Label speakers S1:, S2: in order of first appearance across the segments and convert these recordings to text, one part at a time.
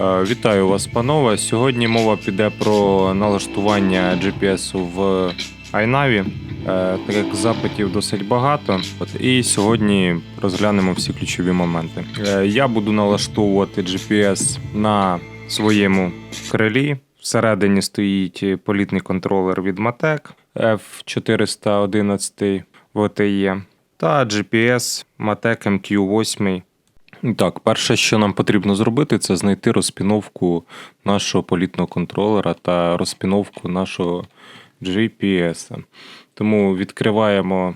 S1: Е, Вітаю вас, панове. Сьогодні мова піде про налаштування GPS в iNavi, е, так як запитів досить багато. І сьогодні розглянемо всі ключові моменти. Е, Я буду налаштовувати GPS на своєму крилі. Всередині стоїть політний контролер від Matek F411 VTE та GPS Matek MQ8 так, перше, що нам потрібно зробити, це знайти розпіновку нашого політного контролера та розпіновку нашого GPS. Тому відкриваємо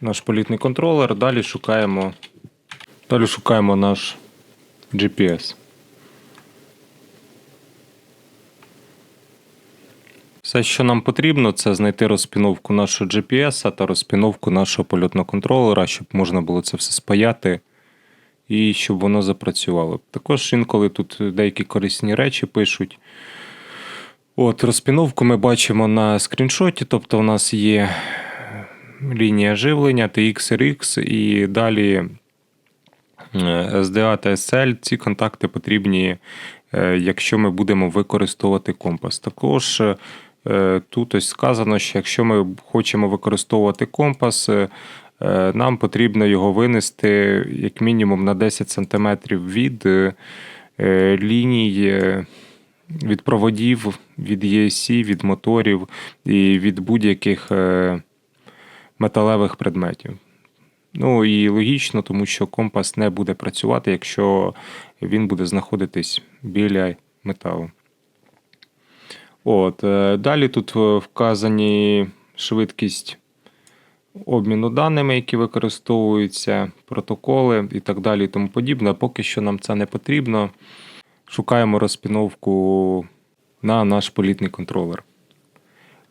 S1: наш політний контролер, далі шукаємо, далі шукаємо наш GPS. Все, що нам потрібно, це знайти розпіновку нашого GPS та розпіновку нашого польотного контролера, щоб можна було це все спаяти і щоб воно запрацювало. Також інколи тут деякі корисні речі пишуть. От, розпіновку ми бачимо на скріншоті, тобто у нас є лінія живлення TX, RX і далі е, SDA та SL. Ці контакти потрібні, е, якщо ми будемо використовувати компас. Також е, тут ось сказано, що якщо ми хочемо використовувати компас, е, е, нам потрібно його винести як мінімум на 10 см від е, е, ліній. е, Від проводів, від ESC, від моторів і від будь-яких е, металевих предметів. Ну і логічно, тому що компас не буде працювати, якщо він буде знаходитись біля металу. От, е, далі тут е, вказані швидкість обміну даними, які використовуються, протоколи і так далі, і тому подібне. Поки що нам це не потрібно. Шукаємо розпіновку на наш політний контролер.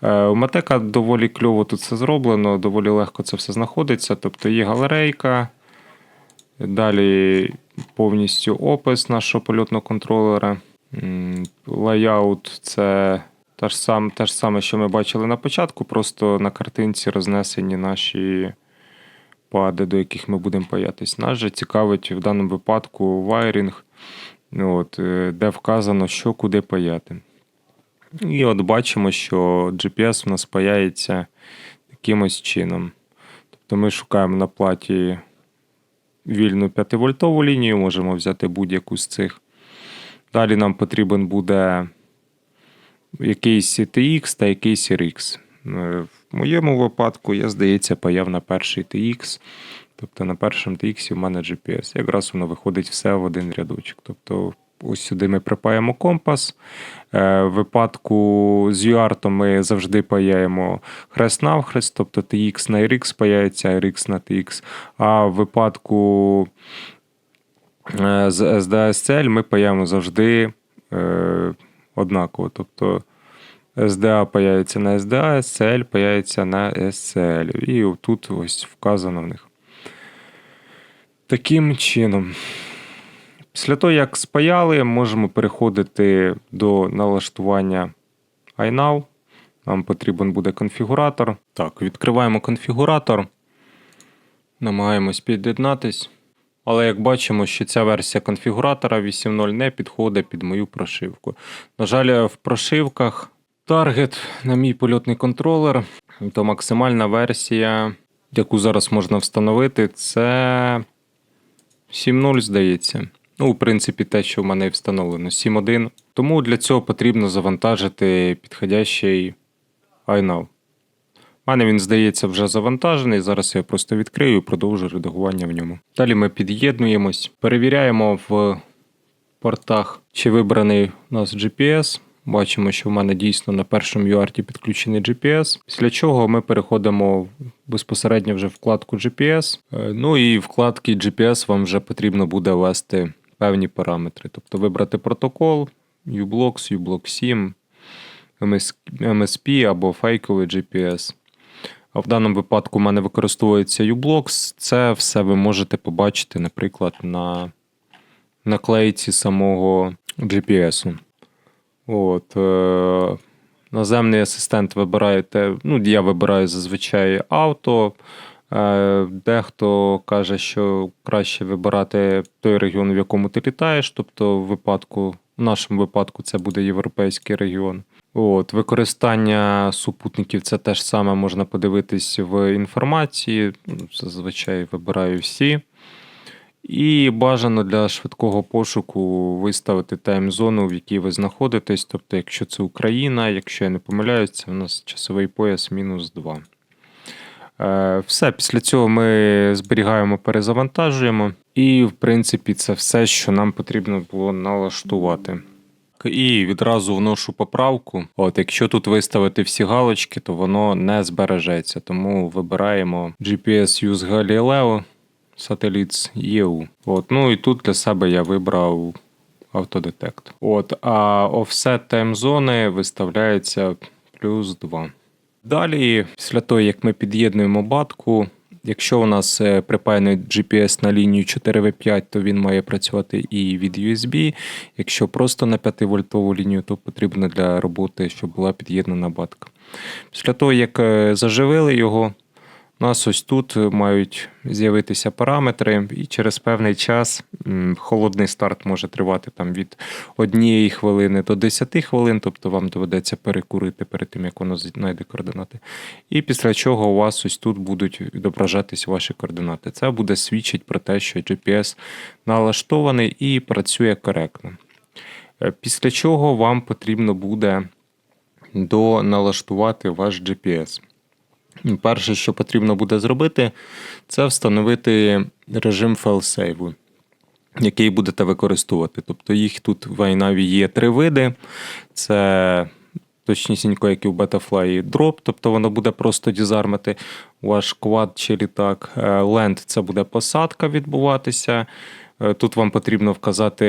S1: Е, У Матека доволі кльово тут все зроблено, доволі легко це все знаходиться. Тобто є галерейка, далі повністю опис нашого польотного контролера. Лайаут це те ж, сам, те ж саме, що ми бачили на початку, просто на картинці рознесені наші пади, до яких ми будемо паятись. Нас же цікавить в даному випадку вайрінг, от, е, де вказано, що куди паяти. І от бачимо, що GPS у нас паяється якимось чином. Тобто ми шукаємо на платі вільну 5-вольтову лінію, можемо взяти будь-яку з цих. Далі нам потрібен буде якийсь TX та якийсь RX. Е, В моєму випадку, я, здається, паяв на перший TX. Тобто на першому TX в мене GPS. Якраз воно виходить все в один рядочок. Тобто ось сюди ми припаємо компас. Е, В випадку з UART ми завжди паяємо хрест навхрест, тобто TX на RX паяється, RX на TX. А в випадку е, з SDA-SCL ми паяємо завжди е, однаково. Тобто SDA паяється на SDA, SCL паяється на SCL. І тут ось вказано в них. Таким чином. Після того, як спаяли, можемо переходити до налаштування iNow. Нам потрібен буде конфігуратор. Так, відкриваємо конфігуратор. Намагаємось під'єднатись. Але як бачимо, що ця версія конфігуратора 8.0 не підходить під мою прошивку. На жаль, в прошивках таргет на мій польотний контролер, то максимальна версія, яку зараз можна встановити, це 7.0, здається. Ну, в принципі, те, що в мене встановлено, 7.1. Тому для цього потрібно завантажити підходящий iNow. Мене він, здається, вже завантажений. Зараз я просто відкрию і продовжу редагування в ньому. Далі ми під'єднуємось, перевіряємо в портах, чи вибраний у нас GPS. Бачимо, що в мене дійсно на першому UART підключений GPS. Після чого ми переходимо безпосередньо вже в вкладку GPS. Е, Ну і в вкладці GPS вам вже потрібно буде ввести певні параметри. Тобто вибрати протокол, uBlocks, uBlock 7, MSP або фейковий GPS. В даному випадку в мене використовується uBlocks. Це все ви можете побачити, наприклад, на наклейці самого GPS. От, е, наземний асистент вибираєте. Ну, я вибираю зазвичай авто. Е, Дехто каже, що краще вибирати той регіон, в якому ти літаєш. Тобто, в випадку, в нашому випадку, це буде європейський регіон. От, використання супутників це теж саме можна подивитись в інформації. Ну, Зазвичай вибираю всі. І бажано для швидкого пошуку виставити тайм-зону, в якій ви знаходитесь. Тобто, якщо це Україна, якщо я не помиляюсь, це у нас часовий пояс мінус 2. Е, Все, після цього ми зберігаємо, перезавантажуємо. І, в принципі, це все, що нам потрібно було налаштувати. І відразу вношу поправку. От, якщо тут виставити всі галочки, то воно не збережеться. Тому вибираємо GPS Use Galileo Satellites EU. От, ну і тут для себе я вибрав автодетект. От, а offset таймзони виставляється плюс 2. Далі, після того, як ми під'єднуємо батку, якщо у нас е, припаяний GPS на лінію 4V5, то він має працювати і від USB. Якщо просто на 5 вольтову лінію, то потрібно для роботи, щоб була під'єднана батка. Після того, як е, заживили його, у нас ось тут мають з'явитися параметри, і через певний час холодний старт може тривати там від однієї хвилини до 10 хвилин, тобто вам доведеться перекурити перед тим, як воно знайде координати. І після чого у вас ось тут будуть відображатись ваші координати. Це буде свідчити про те, що GPS налаштований і працює коректно. Е, Після чого вам потрібно буде доналаштувати ваш GPS. Перше, що потрібно буде зробити, це встановити режим файлсейву, який будете використовувати. Тобто їх тут в iNavi є три види. Це точнісінько, як і в Betafly, дроп, тобто воно буде просто дізармити ваш квад чи літак. Ленд це буде посадка відбуватися. Е, Тут вам потрібно вказати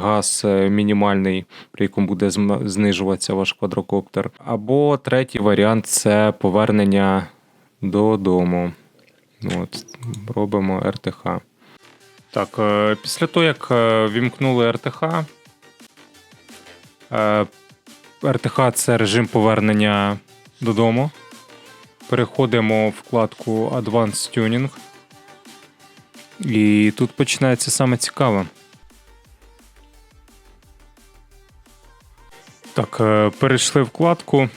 S1: газ е, мінімальний, при якому буде знижуватися ваш квадрокоптер. Або третій варіант це повернення додому. От, робимо РТХ. Так, е, після того, як вімкнули РТХ, РТХ це режим повернення додому. Переходимо в вкладку Advanced Tuning. І тут починається саме цікаве. Так, е, перейшли вкладку. Е,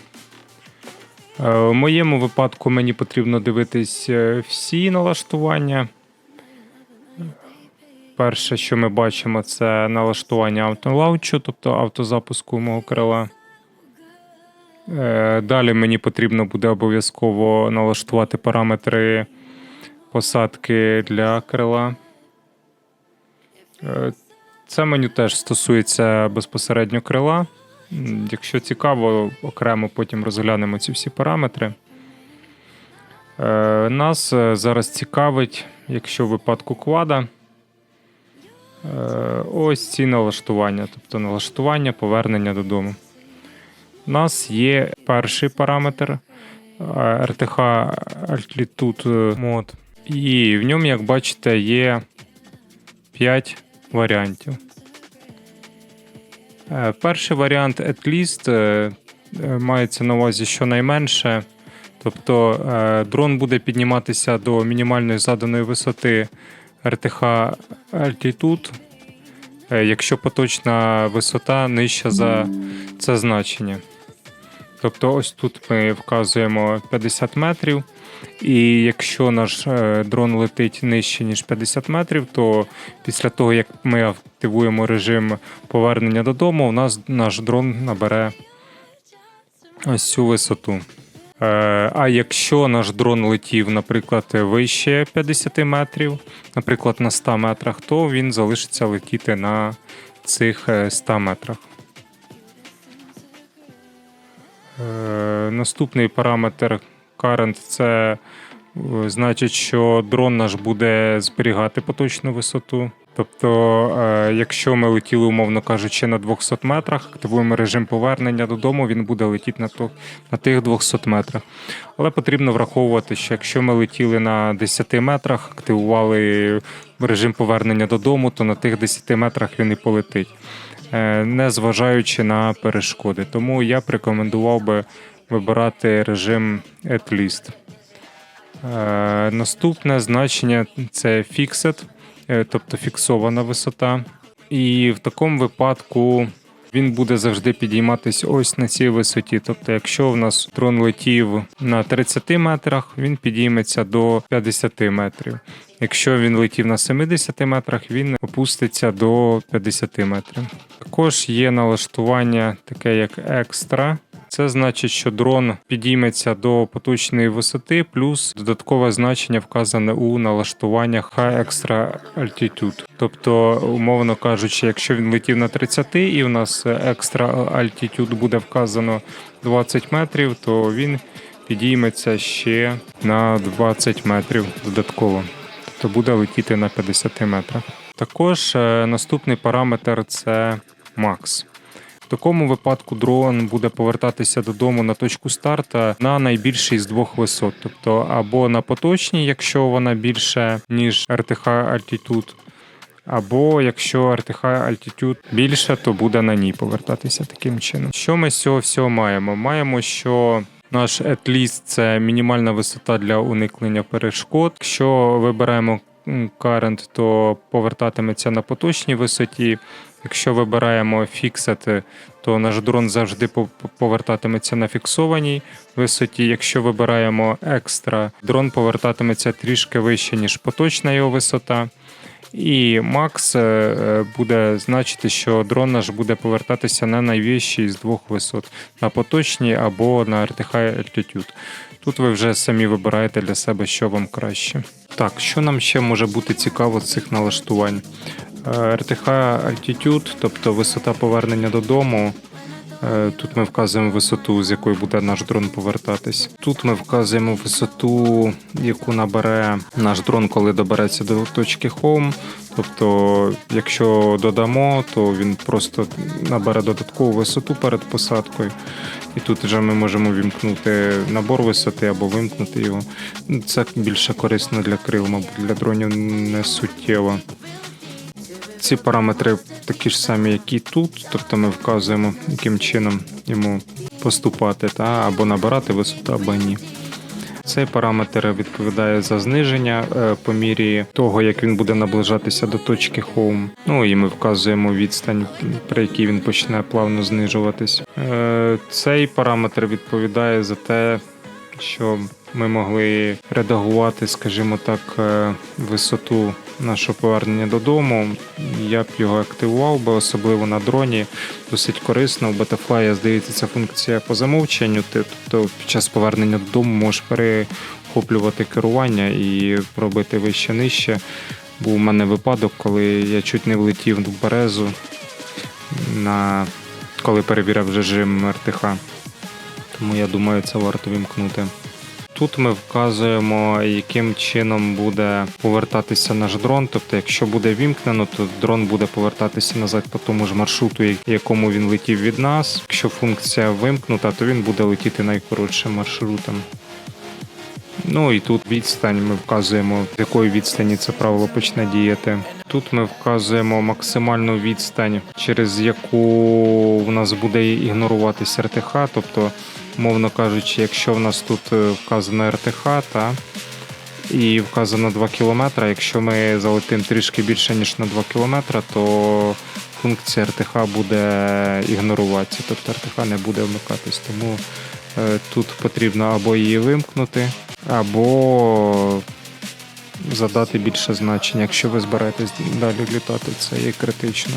S1: В моєму випадку мені потрібно дивитись е, всі налаштування. Перше, що ми бачимо, це налаштування автолаунчу, тобто автозапуску мого крила. Далі мені потрібно буде обов'язково налаштувати параметри посадки для крила. Е, Це меню теж стосується безпосередньо крила. Якщо цікаво, окремо потім розглянемо ці всі параметри. Е, Нас е, зараз цікавить, якщо в випадку квада, ось ці налаштування, тобто налаштування повернення додому. У нас є перший параметр RTH Altitude Mode. І в ньому, як бачите, є 5 варіантів. Е, Перший варіант at least е, е, мається на увазі щонайменше. Тобто дрон буде підніматися до мінімальної заданої висоти RTH Altitude, якщо поточна висота нижча за це значення. Тобто, ось тут ми вказуємо 50 метрів. І якщо наш е, дрон летить нижче, ніж 50 метрів, то після того, як ми активуємо режим повернення додому, у нас наш дрон набере ось цю висоту. Е, А якщо наш дрон летів, наприклад, вище 50 метрів, наприклад, на 100 метрах, то він залишиться летіти на цих е, 100 метрах. Наступний параметр current це е, значить, що дрон наш буде зберігати поточну висоту. Тобто, е, якщо ми летіли, умовно кажучи, на 200 метрах, активуємо режим повернення додому, він буде летіти на, то, на тих 200 метрах. Але потрібно враховувати, що якщо ми летіли на 10 метрах, активували режим повернення додому, то на тих 10 метрах він і полетить, е, не зважаючи на перешкоди. Тому я б рекомендував би вибирати режим at least. Е, наступне значення це fixed, тобто фіксована висота. І в такому випадку він буде завжди підійматись ось на цій висоті. Тобто, якщо в нас дрон летів на 30 метрах, він підійметься до 50 метрів. Якщо він летів на 70 метрах, він опуститься до 50 метрів. Також є налаштування таке як екстра. Це значить, що дрон підійметься до поточної висоти, плюс додаткове значення вказане у налаштуваннях High Extra Altitude. Тобто, умовно кажучи, якщо він летів на 30 і в нас Extra Altitude буде вказано 20 метрів, то він підійметься ще на 20 метрів додатково. Тобто буде летіти на 50 метрах. Також е, наступний параметр це Max. В такому випадку дрон буде повертатися додому на точку старта на найбільшій з двох висот, тобто або на поточній, якщо вона більше ніж RTH Altitude, або якщо RTH Altitude більше, то буде на ній повертатися таким чином. Що ми з цього всього маємо? Маємо, що наш at – це мінімальна висота для уникнення перешкод. Якщо вибираємо current, то повертатиметься на поточній висоті. Якщо вибираємо Fixed, то наш дрон завжди по- по- повертатиметься на фіксованій висоті. Якщо вибираємо екстра, дрон повертатиметься трішки вище, ніж поточна його висота. І Max е, буде значити, що дрон наш буде повертатися на найвищій з двох висот на поточній або на RTH Altitude. Тут ви вже самі вибираєте для себе, що вам краще. Так, що нам ще може бути цікаво з цих налаштувань? Е, RTH Altitude, тобто висота повернення додому. Е, Тут ми вказуємо висоту, з якої буде наш дрон повертатись. Тут ми вказуємо висоту, яку набере наш дрон, коли добереться до точки Home. Тобто, якщо додамо, то він просто набере додаткову висоту перед посадкою. І тут вже ми можемо вімкнути набор висоти або вимкнути його. Це більше корисно для крил, мабуть, для дронів не суттєво. Ці параметри такі ж самі, як і тут, тобто ми вказуємо, яким чином йому поступати, та, або набирати висоту, або ні. Цей параметр відповідає за зниження е, по мірі того, як він буде наближатися до точки Home. Ну і ми вказуємо відстань, при якій він почне плавно знижуватись. Е, Цей параметр відповідає за те, що ми могли редагувати, скажімо так, е, висоту нашого повернення додому. Я б його активував би, особливо на дроні. Досить корисно. У Betafly, здається, ця функція по замовченню. Ти, тобто під час повернення додому можеш перехоплювати керування і робити вище нижче. Був у мене випадок, коли я чуть не влетів в березу, на... коли перевіряв режим РТХ. Тому я думаю, це варто вімкнути. Тут ми вказуємо, яким чином буде повертатися наш дрон. Тобто, якщо буде вімкнено, то дрон буде повертатися назад по тому ж маршруту, якому він летів від нас. Якщо функція вимкнута, то він буде летіти найкоротшим маршрутом. Ну і тут відстань ми вказуємо, з якої відстані це правило почне діяти. Тут ми вказуємо максимальну відстань, через яку в нас буде ігноруватися РТХ. Тобто, мовно кажучи, якщо в нас тут е, вказано РТХ, та і вказано 2 км, якщо ми залетимо трішки більше ніж на 2 км, то функція РТХ буде ігноруватися, тобто РТХ не буде вмикатись. Тому е, тут потрібно або її вимкнути, або задати більше значення, якщо ви збираєтесь далі літати, це є критично.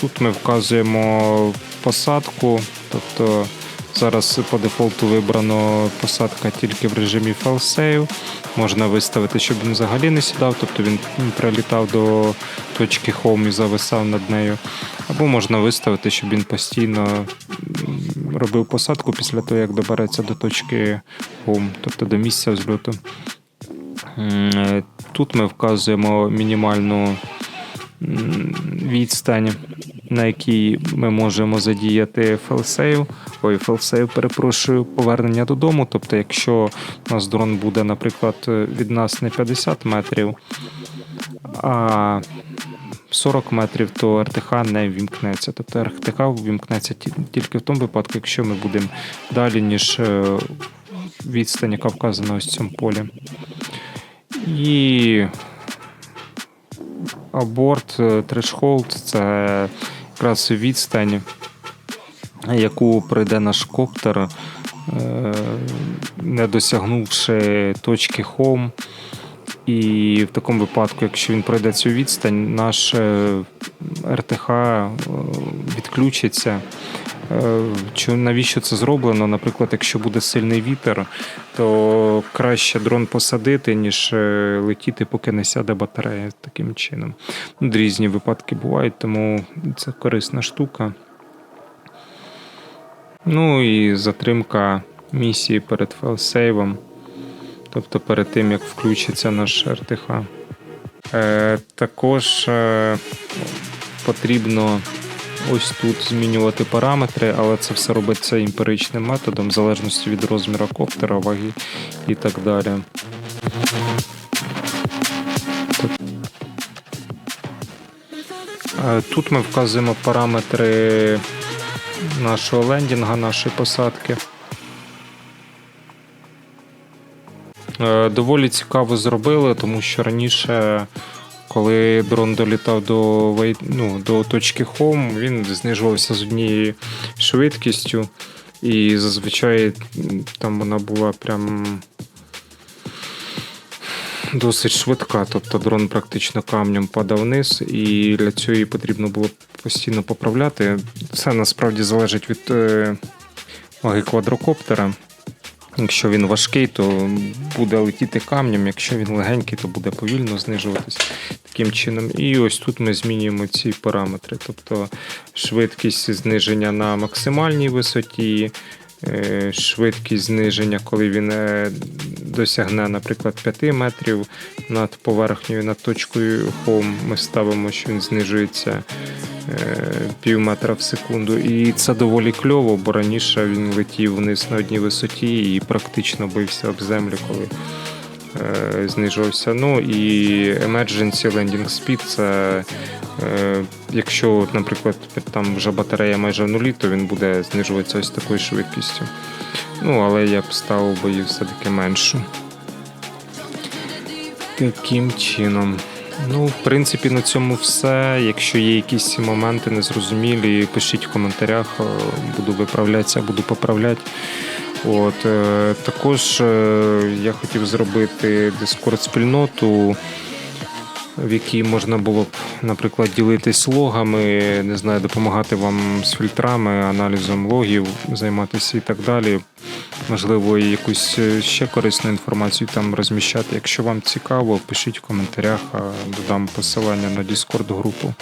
S1: Тут ми вказуємо посадку, тобто зараз по дефолту вибрано посадка тільки в режимі fail-save. Можна виставити, щоб він взагалі не сідав, тобто він прилітав до точки home і зависав над нею. Або можна виставити, щоб він постійно робив посадку після того, як добереться до точки home, тобто до місця взльоту. Е, Тут ми вказуємо мінімальну відстань, на якій ми можемо задіяти фелсейв. Ой, фелсейв, перепрошую, повернення додому. Тобто, якщо у нас дрон буде, наприклад, від нас не 50 метрів, а 40 метрів, то РТХ не вімкнеться. Тобто РТХ вімкнеться тільки в тому випадку, якщо ми будемо далі, ніж е, відстань, яка вказана ось в цьому полі. І аборт, трешхолд це якраз відстань, яку пройде наш коптер, е, не досягнувши точки home. І в такому випадку, якщо він пройде цю відстань, наш е, РТХ е, відключиться. Е, Чи навіщо це зроблено? Наприклад, якщо буде сильний вітер, то краще дрон посадити, ніж е, летіти, поки не сяде батарея таким чином. Ну, Різні випадки бувають, тому це корисна штука. Ну і затримка місії перед фейлсейвом. Тобто перед тим, як включиться наш РТХ. Е, також е, потрібно ось тут змінювати параметри, але це все робиться емпіричним методом, в залежності від розміру коптера, ваги і так далі. Е, Тут ми вказуємо параметри нашого лендінга, нашої посадки. Е, Доволі цікаво зробили, тому що раніше, коли дрон долітав до, ну, до точки Home, він знижувався з однією швидкістю, і зазвичай там вона була прям досить швидка. Тобто дрон практично камнем падав вниз, і для цього її потрібно було постійно поправляти. Це насправді залежить від е, ваги квадрокоптера. Якщо він важкий, то буде летіти камнем. Якщо він легенький, то буде повільно знижуватись таким чином. І ось тут ми змінюємо ці параметри. Тобто швидкість зниження на максимальній висоті, е, швидкість зниження, коли він е, досягне, наприклад, 5 метрів над поверхнею, над точкою Home, ми ставимо, що він знижується пів метра в секунду. І це доволі кльово, бо раніше він летів вниз на одній висоті і практично бився об землю, коли е, знижувався. Ну і Emergency Landing Speed це е, якщо, наприклад, там вже батарея майже в нулі, то він буде знижуватися ось такою швидкістю. Ну, але я б ставив би все-таки меншу. Таким чином. Ну, в принципі, на цьому все. Якщо є якісь моменти незрозумілі, пишіть в коментарях, е, буду виправлятися, буду поправляти. От, е, також е, я хотів зробити дискорд спільноту, в якій можна було б, наприклад, ділитись логами, не знаю, допомагати вам з фільтрами, аналізом логів, займатися і так далі. Можливо, якусь е, ще корисну інформацію там розміщати. Якщо вам цікаво, пишіть в коментарях, додам посилання на Discord групу.